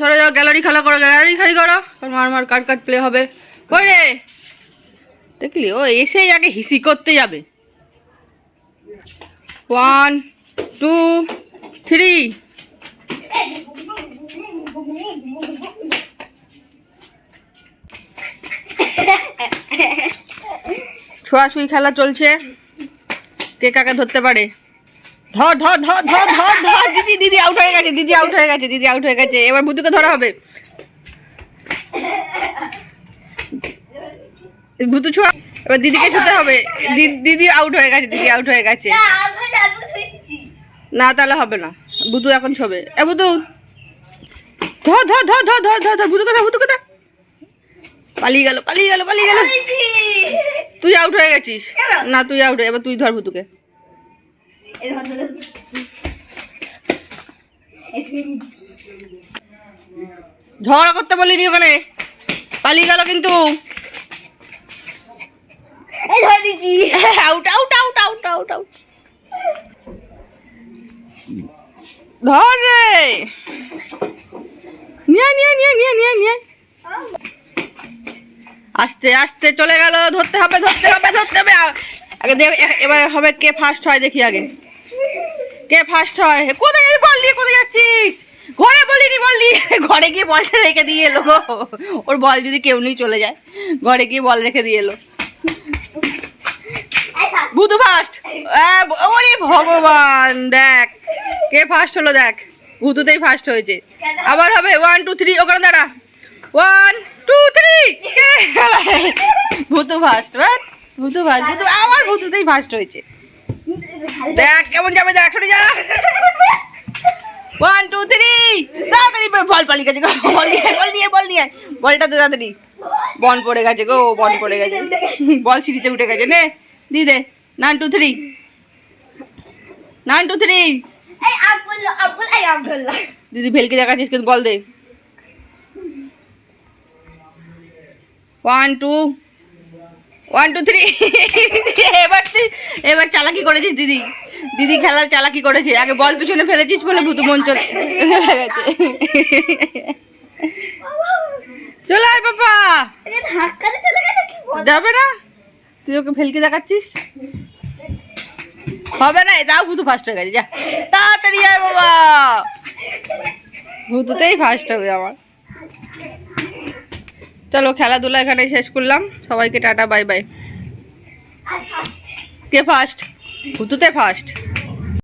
সরে যাও গ্যালারি খেলা করো গ্যালারি খালি করো। আর মার মার কাট কাট প্লে হবে। কই রে? দেখলি, ও এসেই আগে হিসি করতে যাবে। ওয়ান টু থ্রি ছোঁয়াছুঁই খেলা চলছে। কে কাকে ধরতে পারে? ধর ধর ধর ধর ধর। ধর দিদি দিদি আউট হয়ে গেছে দিদি আউট হয়ে গেছে দিদি আউট হয়ে গেছে। এবার বুতুকে ধরা হবে। ভুতু ছোঁয়া। এবার দিদিকে ছুতে হবে। দিদি আউট হয়ে গেছে দিদি আউট হয়ে গেছে। না তাহলে হবে না। বুতু এখন ছবে। এ বুতু ধর ধর ধর ধর ধর ধর ধর বুতু কথা বুতু কথা পালিয়ে গেল পালিয়ে গেল পালিয়ে গেল। তুই আউট হয়ে গেছিস। না তুই আউট এবার তুই ধর বুতুকে ঝগড়া করতে বলিনি ওখানে। পালিয়ে গেল কিন্তু। নিয়ে নিয়ে নিয়ে নিয়ে নিয়ে নিয়ে। আস্তে আস্তে চলে গেল। ধরতে হবে ধরতে হবে ধরতে হবে। আগে এবার হবে কে ফার্স্ট হয় দেখি আগে। কে ফার্স্ট হয়? কোথায় নিয়ে কোথায় যাচ্ছিস ঘরে বলিনি বল নিয়ে ঘরে গিয়ে বলটা রেখে দিয়ে এলো গো। ওর বল যদি কেউ নেই চলে যায়, ঘরে গিয়ে বল রেখে দিয়ে এলো। ভূতু ফার্স্ট ওরে ভগবান, দেখ। কে ফার্স্ট হলো দেখ? ভূতুতেই ফার্স্ট হয়েছে। আবার হবে ওয়ান টু থ্রি ওখানে দাঁড়া। One two three Bhutu first Bhutu first Bhutu আবার ভূতুতেই ফার্স্ট হয়েছে। দেখ, কেমন যাবে, দেখ যা। ওয়ান টু থ্রি তাড়াতাড়ি বল পালিয়ে গেছে গো বল নিয়ে বল নিয়ে বল নিয়ে। বলটা তো তাড়াতাড়ি। বন পড়ে গেছে গো বন পড়ে গেছে। বল সিঁড়িতে উঠে গেছে। নে দি দে। Nine two three nine two three দিদি ভেলকে দেখাচ্ছিস কিন্তু বল দে। One two one two three এবার তুই এবার চালাকি করেছিস দিদি। দিদি খেলার চালাকি করেছে। আগে বল পিছনে ফেলেছিস বলে ভূত মন চলে গেছে চলে আয় বাবা। যাবে না? তুই ওকে ভেলকে দেখাচ্ছিস? হবে না তাও ভূত ফার্স্ট হয়ে গেছে, যা। তাড়াতাড়ি আয় বাবা। ভূততেই ফার্স্ট হবে আমার। চলো, খেলাধুলা এখানে শেষ করলাম। সবাইকে টাটা বাই বাই কে ফার্স্ট ভূতুতে ফার্স্ট